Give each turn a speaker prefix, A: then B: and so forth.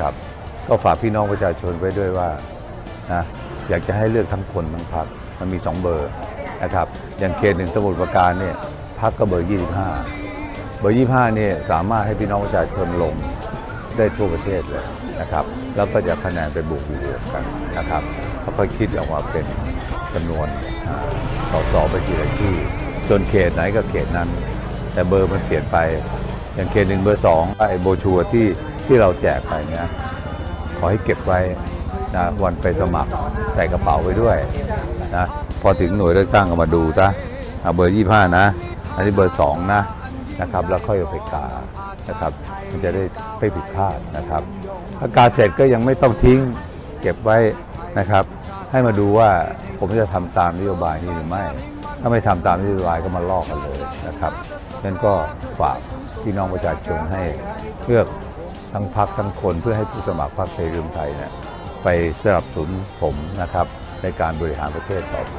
A: ครับ ก็ฝากพี่น้องประชาชนไว้ด้วยว่านะอยากจะให้เลือกทั้งคนทั้งพรรคมันมีสองเบอร์นะครับอย่างเขตหนึ่งสมุทรปราการเนี่ยพรรคก็เบอร์ 25 เบอร์ 25เนี่ยสามารถให้พี่น้องประชาชนลงได้ทั่วประเทศเลยนะครับ แล้วก็จะคะแนนไปบวกบวกกันนะครับแล้วก็คิดออกมาเป็นจำนวนสอสอไปทีละที่ส่วนเขตไหนก็เขตนั้น แต่เบอร์มันเปลี่ยนไป อย่างเขตหนึ่งเบอร์สองไอ้โบชัวที่ ที่เราแจกไปเนี่ยขอให้เก็บไว้นะวันไปสมัครใส่กระเป๋าไว้ด้วยนะพอถึงหน่วยเลือกตั้งก็มาดูซะเอาเบอร์25นะ อันนี้เบอร์2นะนะครับ แล้วค่อยเอาไปกานะครับ มันจะได้ไม่ผิดพลาดนะครับถ้ากาเสร็จก็ยังไม่ต้องทิ้งเก็บไว้นะครับ ให้มาดูว่าผมจะทำตามนโยบายนี้หรือไม่ ถ้าไม่ทำตามนโยบายก็มาลอกกันเลยนะครับนั่นก็ฝากพี่น้องประชาชนให้เลือก ทั้งพักทั้งคนเพื่อให้ผู้สมัครพรรคเสรีรวมไทยเนี่ยไปสนับสนุนผมนะครับในการบริหารประเทศต่อไป